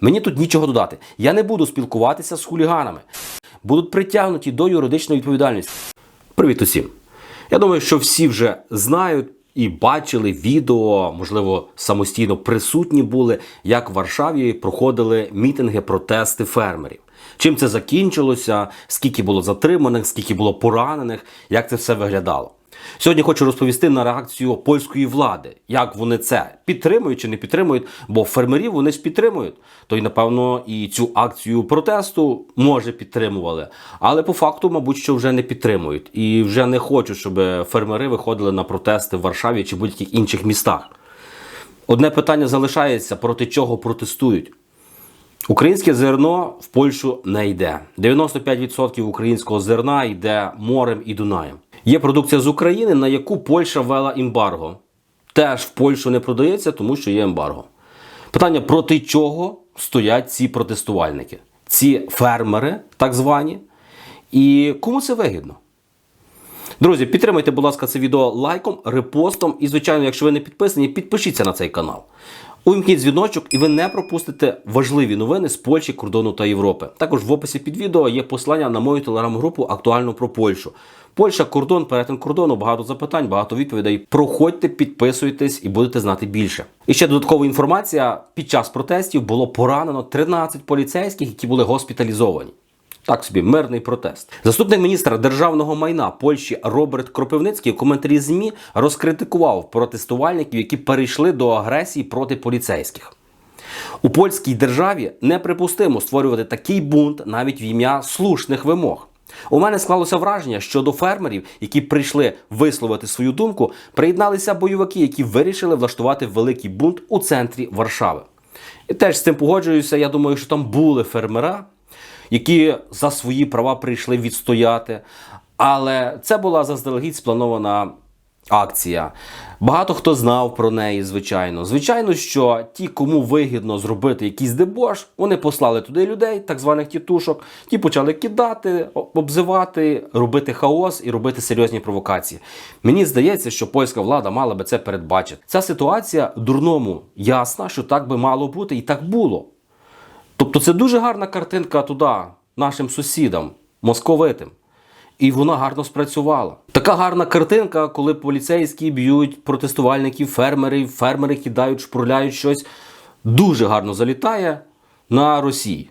Мені тут нічого додати. Я не буду спілкуватися з хуліганами. Будуть притягнуті до юридичної відповідальності. Привіт усім. Я думаю, що всі вже знають і бачили відео, можливо, самостійно присутні були, як в Варшаві проходили мітинги, протести фермерів. Чим це закінчилося, скільки було затриманих, скільки було поранених, як це все виглядало. Сьогодні хочу розповісти на реакцію польської влади, як вони це підтримують чи не підтримують, бо фермерів вони ж підтримують. То й напевно і цю акцію протесту може підтримували, але по факту, мабуть, що вже не підтримують і вже не хочуть, щоб фермери виходили на протести в Варшаві чи будь-яких інших містах. Одне питання залишається: проти чого протестують. Українське зерно в Польщу не йде. 95% українського зерна йде морем і Дунаєм. Є продукція з України, на яку Польща ввела ембарго. Теж в Польщу не продається, тому що є ембарго. Питання проти чого стоять ці протестувальники, ці фермери, так звані, і кому це вигідно? Друзі, підтримайте, будь ласка, це відео лайком, репостом. І, звичайно, якщо ви не підписані, підпишіться на цей канал. Увімкніть дзвіночок, і ви не пропустите важливі новини з Польщі, кордону та Європи. Також в описі під відео є посилання на мою телеграм-групу актуально про Польщу. Польща, кордон, перетин кордону, багато запитань, багато відповідей. Проходьте, підписуйтесь і будете знати більше. І ще додаткова інформація: під час протестів було поранено 13 поліцейських, які були госпіталізовані. Так собі мирний протест. Заступник міністра державного майна Польщі Роберт Кропивницький у коментарі ЗМІ розкритикував протестувальників, які перейшли до агресії проти поліцейських. У польській державі неприпустимо створювати такий бунт навіть в ім'я слушних вимог. У мене склалося враження, що до фермерів, які прийшли висловити свою думку, приєдналися бойовики, які вирішили влаштувати великий бунт у центрі Варшави. І теж з цим погоджуюся. Я думаю, що там були фермера, які за свої права прийшли відстояти. Але це була заздалегідь спланована акція. Багато хто знав про неї, звичайно. Звичайно, що ті, кому вигідно зробити якийсь дебош, вони послали туди людей, так званих тітушок, ті почали кидати, обзивати, робити хаос і робити серйозні провокації. Мені здається, що польська влада мала би це передбачити. Ця ситуація дурному ясна, що так би мало бути, і так було. Тобто це дуже гарна картинка туди, нашим сусідам, московитим. І вона гарно спрацювала. Така гарна картинка, коли поліцейські б'ють протестувальників, фермерів, фермери кидають, шпурляють щось. Дуже гарно залітає на Росії.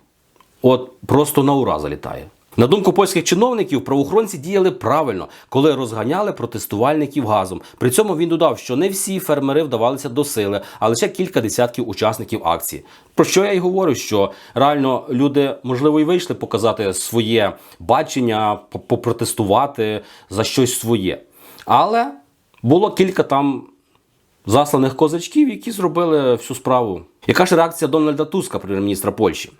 От просто на ура залітає. На думку польських чиновників, правоохоронці діяли правильно, коли розганяли протестувальників газом. При цьому він додав, що не всі фермери вдавалися до сили, а лише кілька десятків учасників акції. Про що я й говорю? Що реально люди, можливо, і вийшли показати своє бачення, попротестувати за щось своє. Але було кілька там засланих козачків, які зробили всю справу. Яка ж реакція Дональда Туска, прем'єр-міністра Польщі?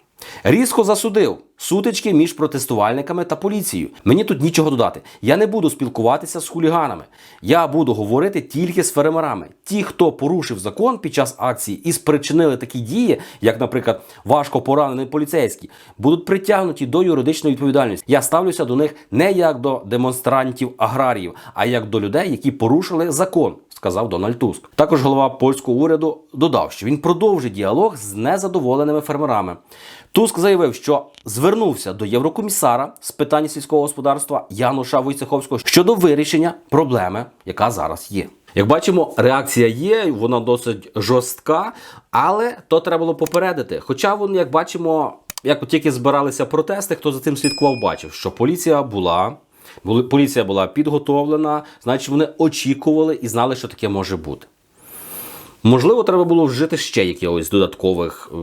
Різко засудив сутички між протестувальниками та поліцією. Мені тут нічого додати. Я не буду спілкуватися з хуліганами. Я буду говорити тільки з фермерами. Ті, хто порушив закон під час акції і спричинили такі дії, як, наприклад, важко поранений поліцейський, будуть притягнуті до юридичної відповідальності. Я ставлюся до них не як до демонстрантів аграріїв, а як до людей, які порушили закон сказав Дональд Туск. Також голова польського уряду додав, що він продовжить діалог з незадоволеними фермерами. Туск заявив, що звернувся до єврокомісара з питань сільського господарства Януша Войцеховського щодо вирішення проблеми, яка зараз є. Як бачимо, реакція є, вона досить жорстка, але то треба було попередити. Хоча вони, як бачимо, як от тільки збиралися протести, хто за цим слідкував, бачив, що поліція була. Поліція була підготовлена, значить вони очікували і знали, що таке може бути. Можливо, треба було вжити ще якихось додаткових е,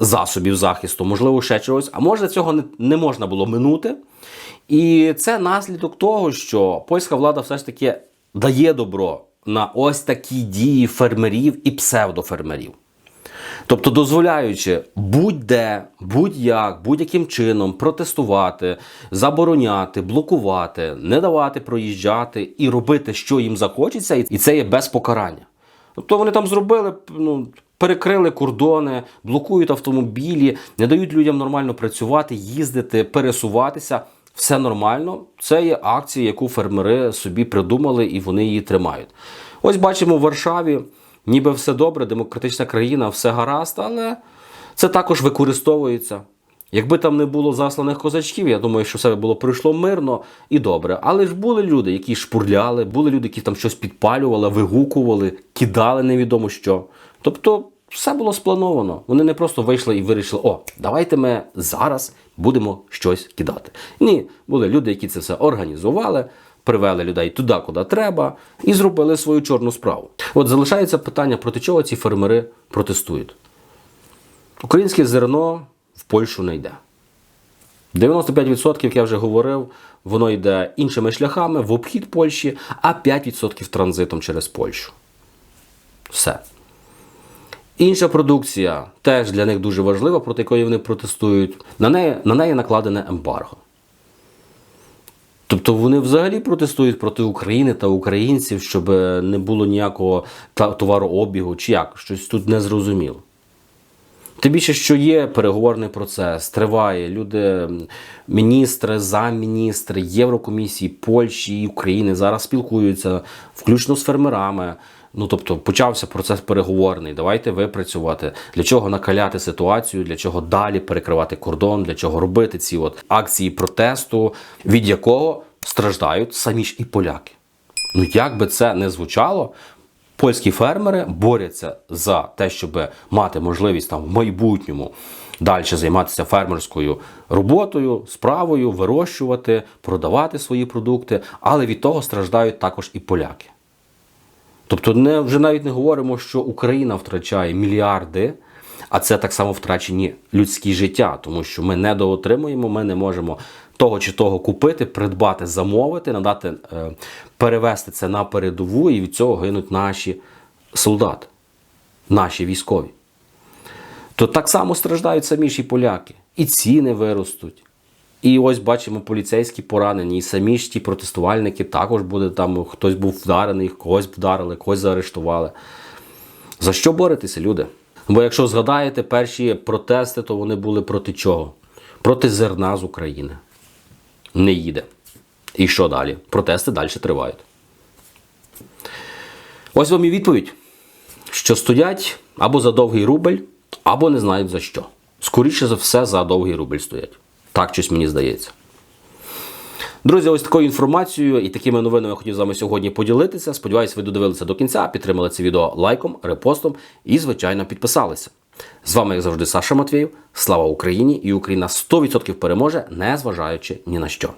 засобів захисту, можливо, ще чогось, а може цього не, не можна було минути. І це наслідок того, що польська влада все ж таки дає добро на ось такі дії фермерів і псевдофермерів. Тобто дозволяючи будь-де, будь-як, будь-яким чином протестувати, забороняти, блокувати, не давати проїжджати і робити, що їм захочеться, і це є без покарання. Тобто вони там зробили, ну, перекрили кордони, блокують автомобілі, не дають людям нормально працювати, їздити, пересуватися. Все нормально. Це є акція, яку фермери собі придумали і вони її тримають. Ось бачимо в Варшаві, ніби все добре, демократична країна, все гаразд, але Це також використовується. Якби там не було засланих козачків, я думаю, що все було пройшло мирно і добре. Але ж були люди, які шпурляли, були люди, які там щось підпалювали, вигукували, кидали невідомо що. Тобто все було сплановано. Вони не просто вийшли і вирішили, о, давайте ми зараз будемо щось кидати. Ні, були люди, які це все організували, привели людей туди, куди треба, і зробили свою чорну справу. От залишається питання, проти чого ці фермери протестують. Українське зерно в Польщу не йде. 95%, як я вже говорив, воно йде іншими шляхами в обхід Польщі, а 5% транзитом через Польщу. Все. Інша продукція теж для них дуже важлива, проти якої вони протестують. На неї, на неї накладене ембарго. Тобто вони взагалі протестують проти України та українців, щоб не було ніякого товарообігу, чи як, щось тут не зрозуміло. Тим більше, що є переговорний процес, триває. Люди, міністри, замміністри, Єврокомісії, Польщі і України зараз спілкуються, включно з фермерами. Ну тобто почався процес переговорний. Давайте випрацювати. Для чого накаляти ситуацію, для чого далі перекривати кордон, для чого робити ці от акції протесту, від якого страждають самі ж і поляки. Ну як би це не звучало, польські фермери борються за те, щоб мати можливість там в майбутньому далі займатися фермерською роботою, справою, вирощувати, продавати свої продукти, але від того страждають також і поляки. Тобто, не, вже навіть не говоримо, що Україна втрачає мільярди, а це так само втрачені людські життя, тому що ми не доотримуємо, ми не можемо того чи того купити, придбати, замовити, надати, е, перевести це на передову, і від цього гинуть наші солдати, наші військові. То так само страждають самі ж і поляки. І ціни виростуть. І ось бачимо поліцейські поранені, і самі ж ті протестувальники також буде там, хтось був вдарений, когось вдарили, когось заарештували. За що боретеся, люди? Бо якщо згадаєте перші протести, то вони були проти чого? Проти зерна з України. Не їде. І що далі? Протести далі тривають. Ось вам і відповідь, що стоять або за довгий рубль, або не знають за що. Скоріше за все, за довгий рубль стоять. Так щось мені здається. Друзі, ось такою інформацією і такими новинами я хотів з вами сьогодні поділитися. Сподіваюсь, ви додивилися до кінця, підтримали це відео лайком, репостом і, звичайно, підписалися. З вами, як завжди, Саша Матвєєв. Слава Україні! І Україна 100% переможе, незважаючи ні на що.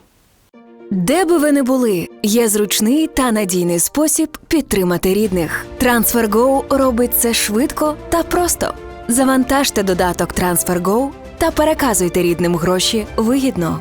Де би ви не були, є зручний та надійний спосіб підтримати рідних. TransferGo робить це швидко та просто. Завантажте додаток TransferGo та переказуйте рідним гроші вигідно.